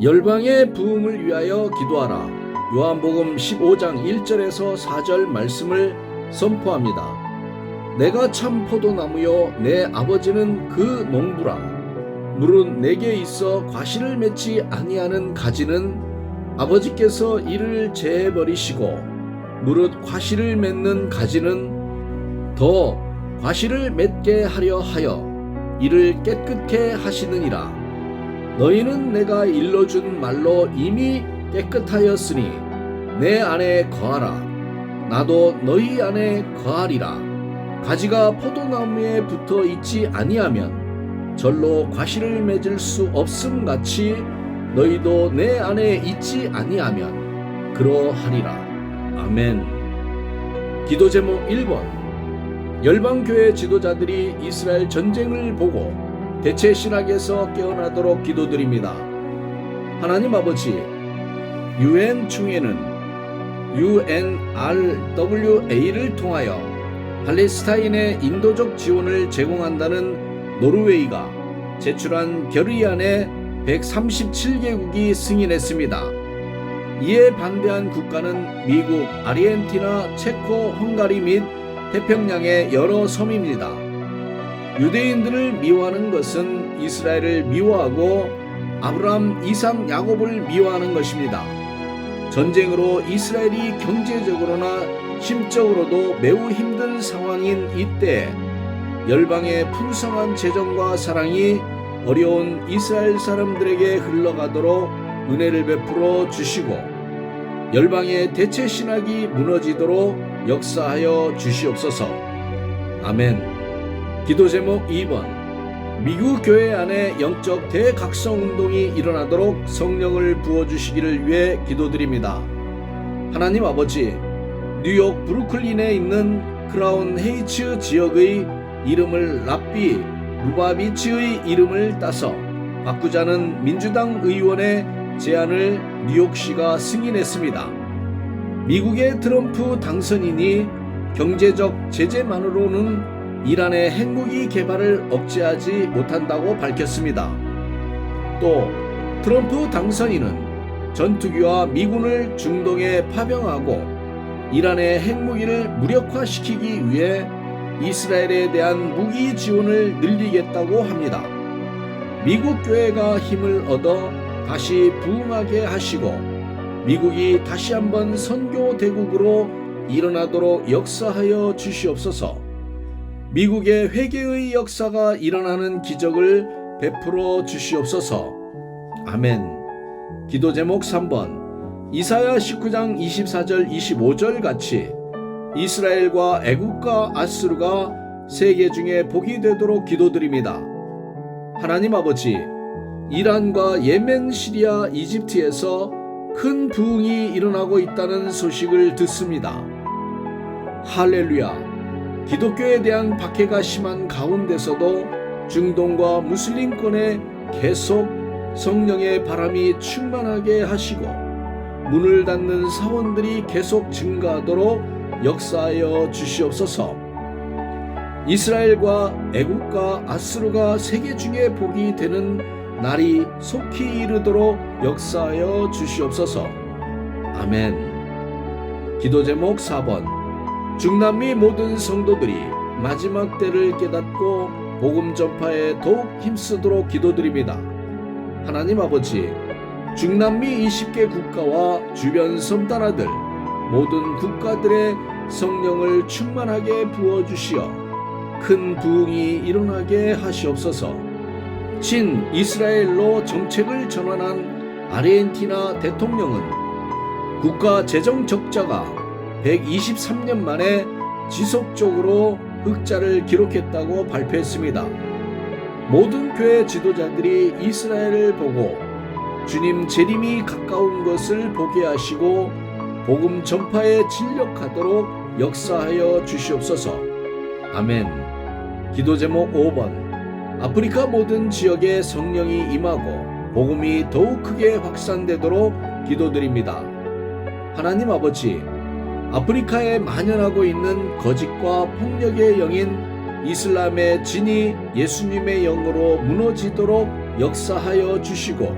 열방의 부흥을 위하여 기도하라. 요한복음 15장 1절에서 4절 말씀을 선포합니다. 내가 참 포도나무요 내 아버지는 그 농부라. 물은 내게 있어 과실을 맺지 아니하는 가지는 아버지께서 이를 제해 버리시고 무릇 과실을 맺는 가지는 더 과실을 맺게 하려 하여 이를 깨끗게 하시느니라. 너희는 내가 일러준 말로 이미 깨끗하였으니 내 안에 거하라. 나도 너희 안에 거하리라. 가지가 포도나무에 붙어 있지 아니하면 절로 과실을 맺을 수 없음 같이 너희도 내 안에 있지 아니하면 그러하리라. 아멘. 기도 제목 1번 열방교회 지도자들이 이스라엘 전쟁을 보고 대체 신학에서 깨어나도록 기도드립니다. 하나님 아버지, UN 중에는 UNRWA를 통하여 팔레스타인의 인도적 지원을 제공한다는 노르웨이가 제출한 결의안에 137개국이 승인했습니다. 이에 반대한 국가는 미국, 아르헨티나, 체코, 헝가리 및 태평양의 여러 섬입니다. 유대인들을 미워하는 것은 이스라엘을 미워하고 아브람, 이삭, 야곱을 미워하는 것입니다. 전쟁으로 이스라엘이 경제적으로나 심적으로도 매우 힘든 상황인 이때 열방의 풍성한 재정과 사랑이 어려운 이스라엘 사람들에게 흘러가도록 은혜를 베풀어 주시고 열방의 대체 신학이 무너지도록 역사하여 주시옵소서. 아멘. 기도 제목 2번. 미국 교회 안에 영적 대각성 운동이 일어나도록 성령을 부어 주시기를 위해 기도드립니다. 하나님 아버지, 뉴욕 브루클린에 있는 크라운 헤이츠 지역의 이름을 랍비 루바비치의 이름을 따서 바꾸자는 민주당 의원의 제안을 뉴욕시가 승인했습니다. 미국의 트럼프 당선인이 경제적 제재만으로는 이란의 핵무기 개발을 억제하지 못한다고 밝혔습니다. 또 트럼프 당선인은 전투기와 미군을 중동에 파병하고 이란의 핵무기를 무력화시키기 위해 이스라엘에 대한 무기 지원을 늘리겠다고 합니다. 미국 교회가 힘을 얻어 다시 부흥하게 하시고 미국이 다시 한번 선교 대국으로 일어나도록 역사하여 주시옵소서. 미국의 회개의 역사가 일어나는 기적을 베풀어 주시옵소서. 아멘. 기도 제목 3번. 이사야 19장 24절 25절 같이 이스라엘과 애국과 아스루가 세계 중에 복이 되도록 기도드립니다. 하나님 아버지, 이란과 예멘, 시리아, 이집트에서 큰 부흥이 일어나고 있다는 소식을 듣습니다. 할렐루야. 기독교에 대한 박해가 심한 가운데서도 중동과 무슬림권에 계속 성령의 바람이 충만하게 하시고 문을 닫는 사원들이 계속 증가하도록 역사하여 주시옵소서. 이스라엘과 애국과 아스루가 세계 중에 복이 되는 날이 속히 이르도록 역사하여 주시옵소서. 아멘. 기도 제목 4번. 중남미 모든 성도들이 마지막 때를 깨닫고 복음 전파에 더욱 힘쓰도록 기도드립니다. 하나님 아버지, 중남미 20개 국가와 주변 섬나라들 모든 국가들의 성령을 충만하게 부어 주시어 큰 부흥이 일어나게 하시옵소서. 친 이스라엘로 정책을 전환한 아르헨티나 대통령은 국가 재정 적자가 123년 만에 지속적으로 흑자를 기록했다고 발표했습니다. 모든 교회 지도자들이 이스라엘을 보고 주님 재림이 가까운 것을 보게 하시고 복음 전파에 진력하도록 역사하여 주시옵소서. 아멘. 기도 제목 5번. 아프리카 모든 지역에 성령이 임하고 복음이 더욱 크게 확산되도록 기도드립니다. 하나님 아버지, 아프리카에 만연하고 있는 거짓과 폭력의 영인 이슬람의 진이 예수님의 영으로 무너지도록 역사하여 주시고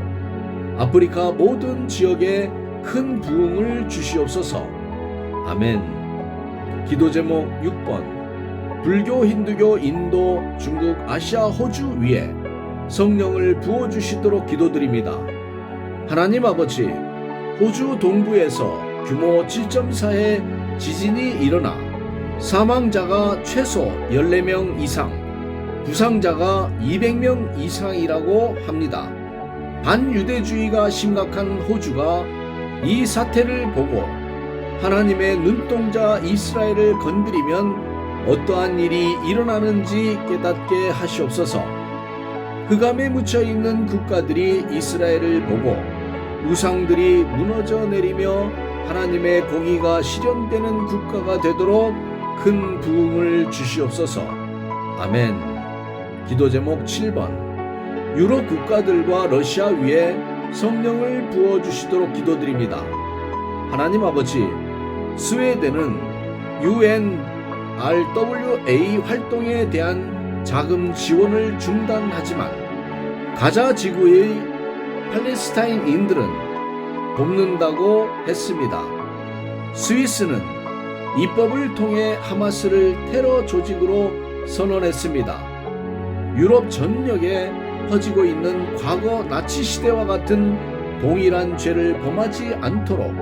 아프리카 모든 지역에 큰 부흥을 주시옵소서. 아멘. 기도 제목 6번. 불교, 힌두교, 인도, 중국, 아시아, 호주 위에 성령을 부어 주시도록 기도드립니다. 하나님 아버지, 호주 동부에서 규모 7.4의 지진이 일어나 사망자가 최소 14명 이상, 부상자가 200명 이상이라고 합니다. 반유대주의가 심각한 호주가 이 사태를 보고 하나님의 눈동자 이스라엘을 건드리면 어떠한 일이 일어나는지 깨닫게 하시옵소서. 흑암에 묻혀 있는 국가들이 이스라엘을 보고 우상들이 무너져 내리며 하나님의 공의가 실현되는 국가가 되도록 큰 부흥을 주시옵소서. 아멘. 기도 제목 7번. 유럽 국가들과 러시아 위에 성령을 부어 주시도록 기도드립니다. 하나님 아버지, 스웨덴은 UNRWA 활동에 대한 자금 지원을 중단하지만 가자 지구의 팔레스타인인들은 돕는다고 했습니다. 스위스는 입법을 통해 하마스를 테러 조직으로 선언했습니다. 유럽 전역에 퍼지고 있는 과거 나치 시대와 같은 동일한 죄를 범하지 않도록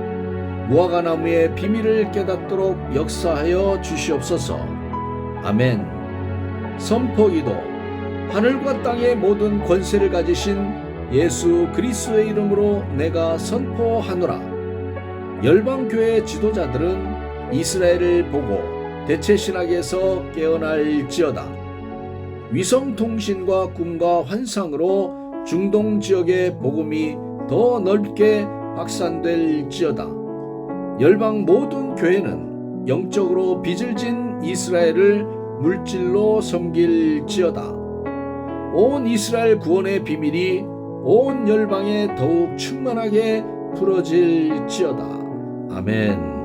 무화과나무의 비밀을 깨닫도록 역사하여 주시옵소서. 아멘. 선포기도 하늘과 땅의 모든 권세를 가지신 예수 그리스도의 이름으로 내가 선포하노라. 열방교회 지도자들은 이스라엘을 보고 대체 신학에서 깨어날지어다. 위성통신과 꿈과 환상으로 중동 지역의 복음이 더 넓게 확산될지어다. 열방 모든 교회는 영적으로 빚을 진 이스라엘을 물질로 섬길지어다. 온 이스라엘 구원의 비밀이 온 열방에 더욱 충만하게 풀어질지어다. 아멘.